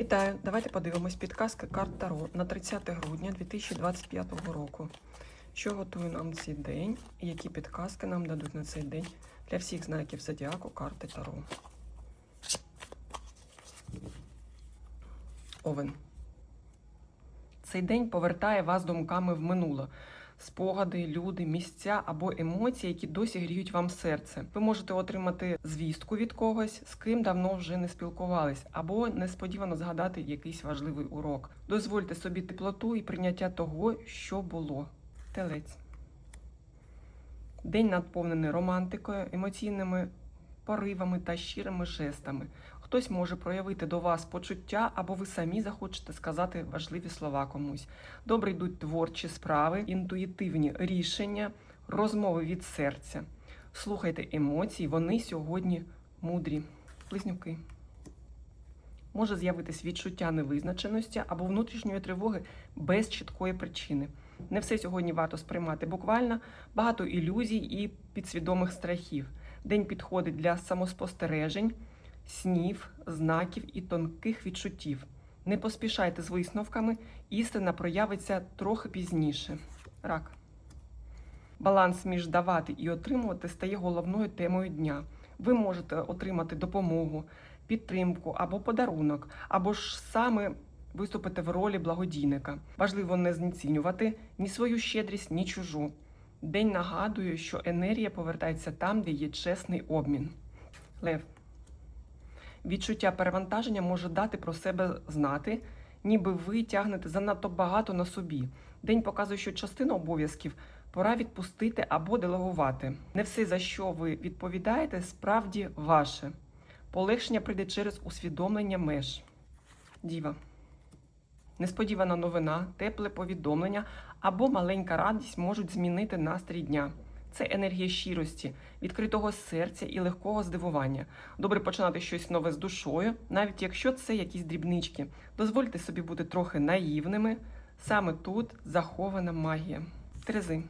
Вітаю! Давайте подивимось підказки карт Таро на 30 грудня 2025 року. Що готує нам цей день і які підказки нам дадуть на цей день для всіх знаків зодіаку карти Таро. Овен. Цей день повертає вас думками в минуле. Спогади, люди, місця або емоції, які досі гріють вам серце. Ви можете отримати звістку від когось, з ким давно вже не спілкувались, або несподівано згадати якийсь важливий урок. Дозвольте собі теплоту і прийняття того, що було. Телець. День наповнений романтикою, емоційними поривами та щирими жестами. Хтось може проявити до вас почуття, або ви самі захочете сказати важливі слова комусь. Добре йдуть творчі справи, інтуїтивні рішення, розмови від серця. Слухайте емоції, вони сьогодні мудрі. Близнюки. Може з'явитись відчуття невизначеності або внутрішньої тривоги без чіткої причини. Не все сьогодні варто сприймати буквально, багато ілюзій і підсвідомих страхів. День підходить для самоспостережень, снів, знаків і тонких відчуттів. Не поспішайте з висновками, істина проявиться трохи пізніше. Рак. Баланс між давати і отримувати стає головною темою дня. Ви можете отримати допомогу, підтримку або подарунок, або ж саме виступити в ролі благодійника. Важливо не знецінювати ні свою щедрість, ні чужу. День нагадує, що енергія повертається там, де є чесний обмін. Лев. Відчуття перевантаження може дати про себе знати, ніби ви тягнете занадто багато на собі. День показує, що частину обов'язків пора відпустити або делегувати. Не все, за що ви відповідаєте, справді ваше. Полегшення прийде через усвідомлення меж. Діва. Несподівана новина, тепле повідомлення або маленька радість можуть змінити настрій дня. Це енергія щирості, відкритого серця і легкого здивування. Добре починати щось нове з душою, навіть якщо це якісь дрібнички. Дозвольте собі бути трохи наївними. Саме тут захована магія. Терези.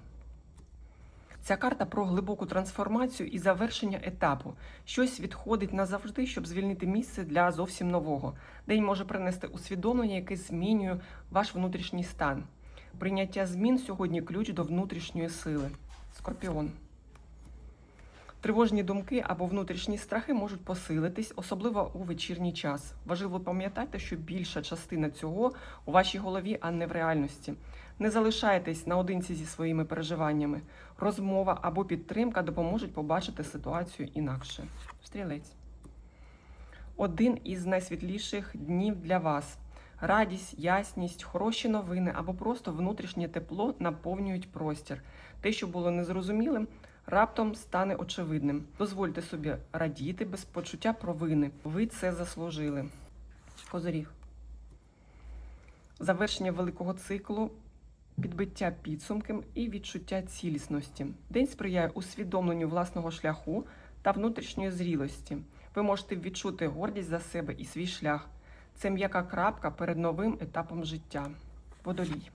Ця карта про глибоку трансформацію і завершення етапу. Щось відходить назавжди, щоб звільнити місце для зовсім нового. День може принести усвідомлення, яке змінює ваш внутрішній стан. Прийняття змін сьогодні ключ до внутрішньої сили. Скорпіон. Тривожні думки або внутрішні страхи можуть посилитись, особливо у вечірній час. Важливо пам'ятати, що більша частина цього у вашій голові, а не в реальності. Не залишайтесь наодинці зі своїми переживаннями. Розмова або підтримка допоможуть побачити ситуацію інакше. Стрілець. Один із найсвітліших днів для вас. Радість, ясність, хороші новини або просто внутрішнє тепло наповнюють простір. Те, що було незрозумілим, раптом стане очевидним. Дозвольте собі радіти без почуття провини. Ви це заслужили. Козиріг. Завершення великого циклу, підбиття підсумків і відчуття цілісності. День сприяє усвідомленню власного шляху та внутрішньої зрілості. Ви можете відчути гордість за себе і свій шлях. Це м'яка крапка перед новим етапом життя. Водолій.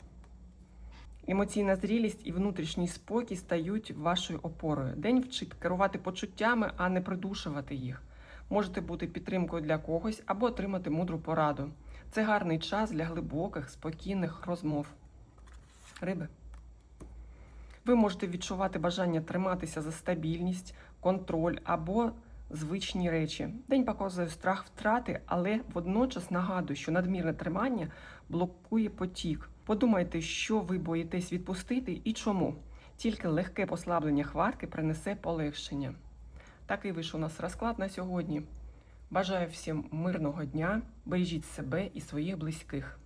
Емоційна зрілість і внутрішній спокій стають вашою опорою. День вчить керувати почуттями, а не придушувати їх. Можете бути підтримкою для когось або отримати мудру пораду. Це гарний час для глибоких, спокійних розмов. Риби. Ви можете відчувати бажання триматися за стабільність, контроль або звичні речі. День показує страх втрати, але водночас нагадує, що надмірне тримання блокує потік. Подумайте, що ви боїтесь відпустити і чому. Тільки легке послаблення хватки принесе полегшення. Такий вийшов у нас розклад на сьогодні. Бажаю всім мирного дня, бережіть себе і своїх близьких.